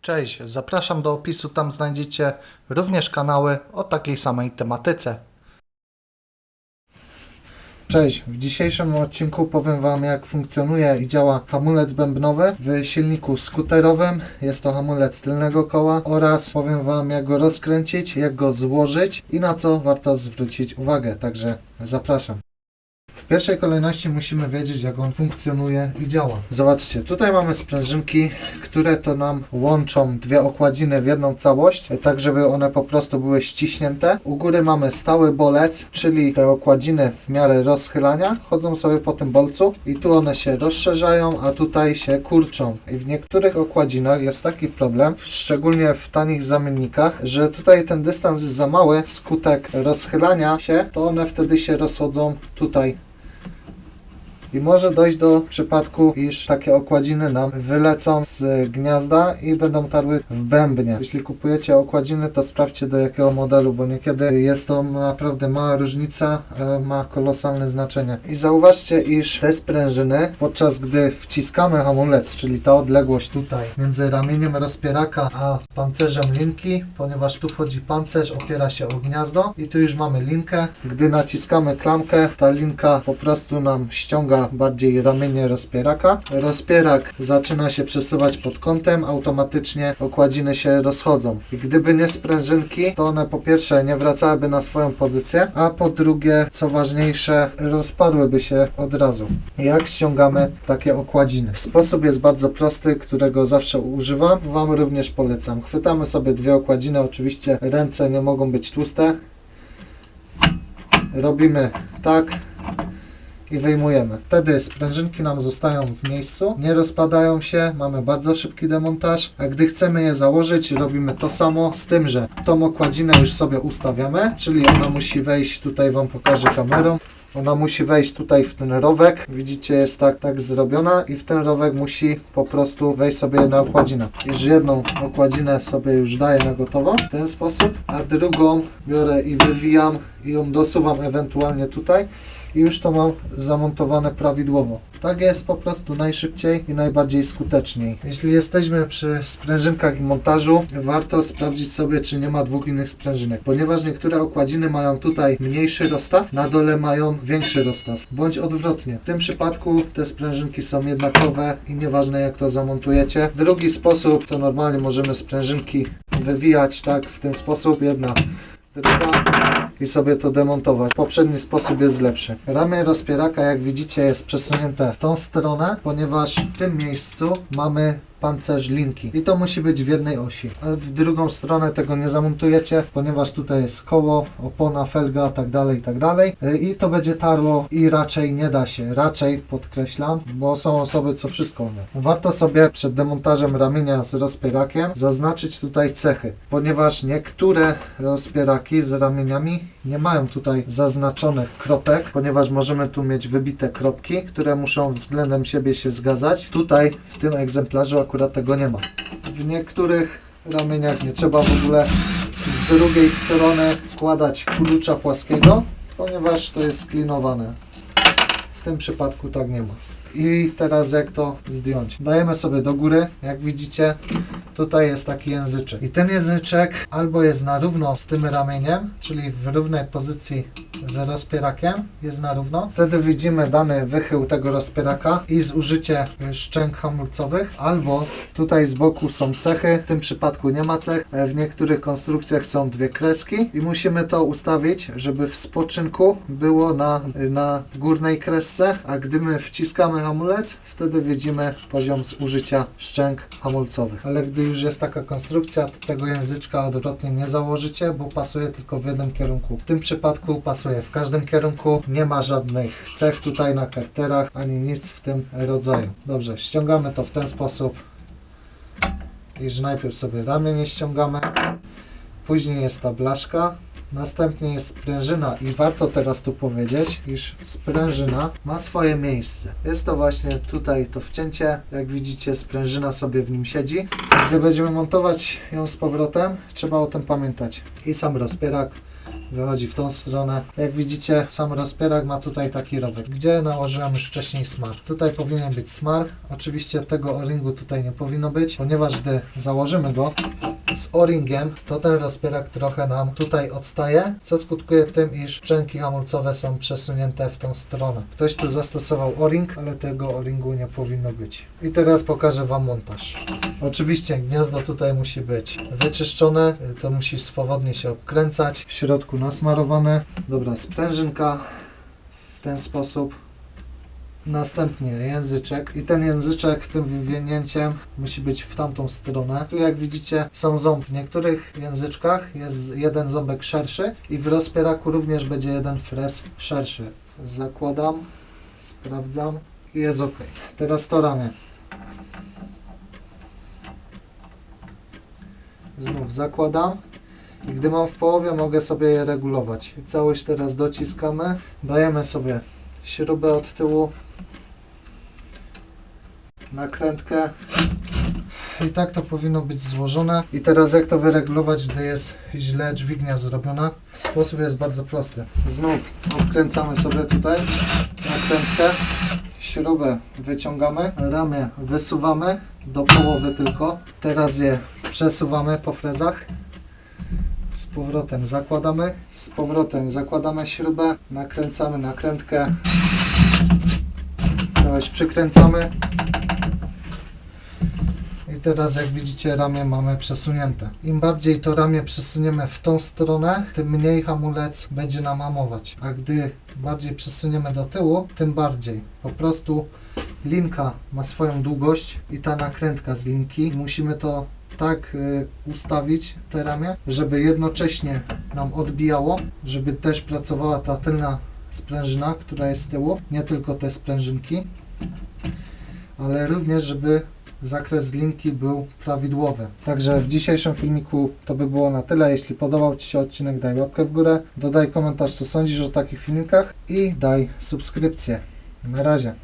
Cześć, zapraszam do opisu, tam znajdziecie również kanały o takiej samej tematyce. Cześć, w dzisiejszym odcinku powiem Wam jak funkcjonuje i działa hamulec bębnowy w silniku skuterowym. Jest to hamulec tylnego koła oraz powiem Wam jak go rozkręcić, jak go złożyć i na co warto zwrócić uwagę, także zapraszam. W pierwszej kolejności musimy wiedzieć, jak on funkcjonuje i działa. Zobaczcie, tutaj mamy sprężynki, które to nam łączą dwie okładziny w jedną całość, tak żeby one po prostu były ściśnięte. U góry mamy stały bolec, czyli te okładziny w miarę rozchylania chodzą sobie po tym bolcu i tu one się rozszerzają, a tutaj się kurczą. I w niektórych okładzinach jest taki problem, szczególnie w tanich zamiennikach, że tutaj ten dystans jest za mały, skutek rozchylania się, to one wtedy się rozchodzą tutaj i może dojść do przypadku, iż takie okładziny nam wylecą z gniazda i będą tarły w bębnie. Jeśli kupujecie okładziny, to sprawdźcie do jakiego modelu, bo niekiedy jest to naprawdę mała różnica, ale ma kolosalne znaczenie. I zauważcie, iż te sprężyny, podczas gdy wciskamy hamulec, czyli ta odległość tutaj między ramieniem rozpieraka a pancerzem linki, ponieważ tu wchodzi pancerz, opiera się o gniazdo i tu już mamy linkę. Gdy naciskamy klamkę, ta linka po prostu nam ściąga bardziej ramienie rozpieraka. Rozpierak zaczyna się przesuwać pod kątem, automatycznie okładziny się rozchodzą. I gdyby nie sprężynki, to one po pierwsze nie wracałyby na swoją pozycję, a po drugie, co ważniejsze, rozpadłyby się od razu. Jak ściągamy takie okładziny? Sposób jest bardzo prosty, którego zawsze używam. Wam również polecam. Chwytamy sobie dwie okładziny, oczywiście ręce nie mogą być tłuste. Robimy tak, i wyjmujemy. Wtedy sprężynki nam zostają w miejscu, nie rozpadają się, mamy bardzo szybki demontaż, a gdy chcemy je założyć, robimy to samo, z tym, że tą okładzinę już sobie ustawiamy, czyli ona musi wejść, tutaj Wam pokażę kamerą, ona musi wejść tutaj w ten rowek. Widzicie, jest tak, tak zrobiona i w ten rowek musi po prostu wejść sobie jedna okładzina. Już jedną okładzinę sobie już daję na gotowo w ten sposób, a drugą biorę i wywijam i ją dosuwam ewentualnie tutaj i już to mam zamontowane prawidłowo. Tak jest po prostu najszybciej i najbardziej skuteczniej. Jeśli jesteśmy przy sprężynkach i montażu, warto sprawdzić sobie, czy nie ma dwóch innych sprężynek, ponieważ niektóre okładziny mają tutaj mniejszy rozstaw, na dole mają większy rozstaw, bądź odwrotnie. W tym przypadku te sprężynki są jednakowe i nieważne jak to zamontujecie. Drugi sposób to normalnie możemy sprężynki wywijać tak w ten sposób, jedna druga i sobie to demontować. Poprzedni sposób jest lepszy. Ramię rozpieraka, jak widzicie, jest przesunięte w tą stronę, ponieważ w tym miejscu mamy pancerz linki i to musi być w jednej osi. W drugą stronę tego nie zamontujecie, ponieważ tutaj jest koło, opona, felga, tak dalej, i tak dalej. Y, I to będzie tarło i raczej nie da się. Raczej podkreślam, bo są osoby, co wszystko umieją. Warto sobie przed demontażem ramienia z rozpierakiem zaznaczyć tutaj cechy, ponieważ niektóre rozpieraki z ramieniami nie mają tutaj zaznaczonych kropek, ponieważ możemy tu mieć wybite kropki, które muszą względem siebie się zgadzać. Tutaj w tym egzemplarzu akurat tego nie ma. W niektórych ramieniach nie trzeba w ogóle z drugiej strony wkładać klucza płaskiego, ponieważ to jest sklinowane. W tym przypadku tak nie ma. I teraz jak to zdjąć? Dajemy sobie do góry, jak widzicie, tutaj jest taki języczek. I ten języczek albo jest na równo z tym ramieniem, czyli w równej pozycji z rozpierakiem, jest na równo. Wtedy widzimy dany wychył tego rozpieraka i zużycie szczęk hamulcowych, albo tutaj z boku są cechy, w tym przypadku nie ma cech, e, w niektórych konstrukcjach są dwie kreski i musimy to ustawić, żeby w spoczynku było na, na górnej kresce, a gdy my wciskamy hamulec, wtedy widzimy poziom zużycia szczęk hamulcowych. Ale gdy już jest taka konstrukcja, to tego języczka odwrotnie nie założycie, bo pasuje tylko w jednym kierunku. W tym przypadku pasuje w każdym kierunku, nie ma żadnych cech tutaj na karterach, ani nic w tym rodzaju. Dobrze, ściągamy to w ten sposób, iż najpierw sobie ramię nie ściągamy, później jest ta blaszka, Następnie jest sprężyna i warto teraz tu powiedzieć, iż sprężyna ma swoje miejsce. Jest to właśnie tutaj to wcięcie, jak widzicie sprężyna sobie w nim siedzi. Gdy będziemy montować ją z powrotem, trzeba o tym pamiętać. I sam rozpierak wychodzi w tą stronę. Jak widzicie, sam rozpierak ma tutaj taki robek, gdzie nałożyłem już wcześniej smar. Tutaj powinien być smar. Oczywiście tego o-ringu tutaj nie powinno być, ponieważ gdy założymy go z o-ringiem, to ten rozpierak trochę nam tutaj odstaje, co skutkuje tym, iż szczęki hamulcowe są przesunięte w tą stronę. Ktoś tu zastosował o-ring, ale tego o-ringu nie powinno być. I teraz pokażę Wam montaż. Oczywiście gniazdo tutaj musi być wyczyszczone, to musi swobodnie się obkręcać, w środku nasmarowane. Dobra, sprężynka w ten sposób. Następnie języczek i ten języczek tym wywinięciem musi być w tamtą stronę. Tu jak widzicie są ząb. W niektórych języczkach jest jeden ząbek szerszy i w rozpieraku również będzie jeden fres szerszy. Zakładam, sprawdzam i jest ok. Teraz to ramię. Znów zakładam i gdy mam w połowie mogę sobie je regulować. Całość teraz dociskamy. Dajemy sobie śrubę od tyłu, nakrętkę i tak to powinno być złożone. I teraz jak to wyregulować, gdy jest źle dźwignia zrobiona? Sposób jest bardzo prosty. Znów odkręcamy sobie tutaj nakrętkę, śrubę wyciągamy, ramię wysuwamy do połowy tylko. Teraz je przesuwamy po frezach. Z powrotem zakładamy, z powrotem zakładamy śrubę, nakręcamy nakrętkę, całość przykręcamy i teraz jak widzicie ramię mamy przesunięte. Im bardziej to ramię przesuniemy w tą stronę, tym mniej hamulec będzie nam hamować, a gdy bardziej przesuniemy do tyłu, tym bardziej. Po prostu linka ma swoją długość i ta nakrętka z linki, musimy to tak y, ustawić te ramię, żeby jednocześnie nam odbijało, żeby też pracowała ta tylna sprężyna, która jest z tyłu, nie tylko te sprężynki, ale również, żeby zakres linki był prawidłowy. Także w dzisiejszym filmiku to by było na tyle. Jeśli podobał Ci się odcinek, daj łapkę w górę, dodaj komentarz, co sądzisz o takich filmikach i daj subskrypcję. Na razie.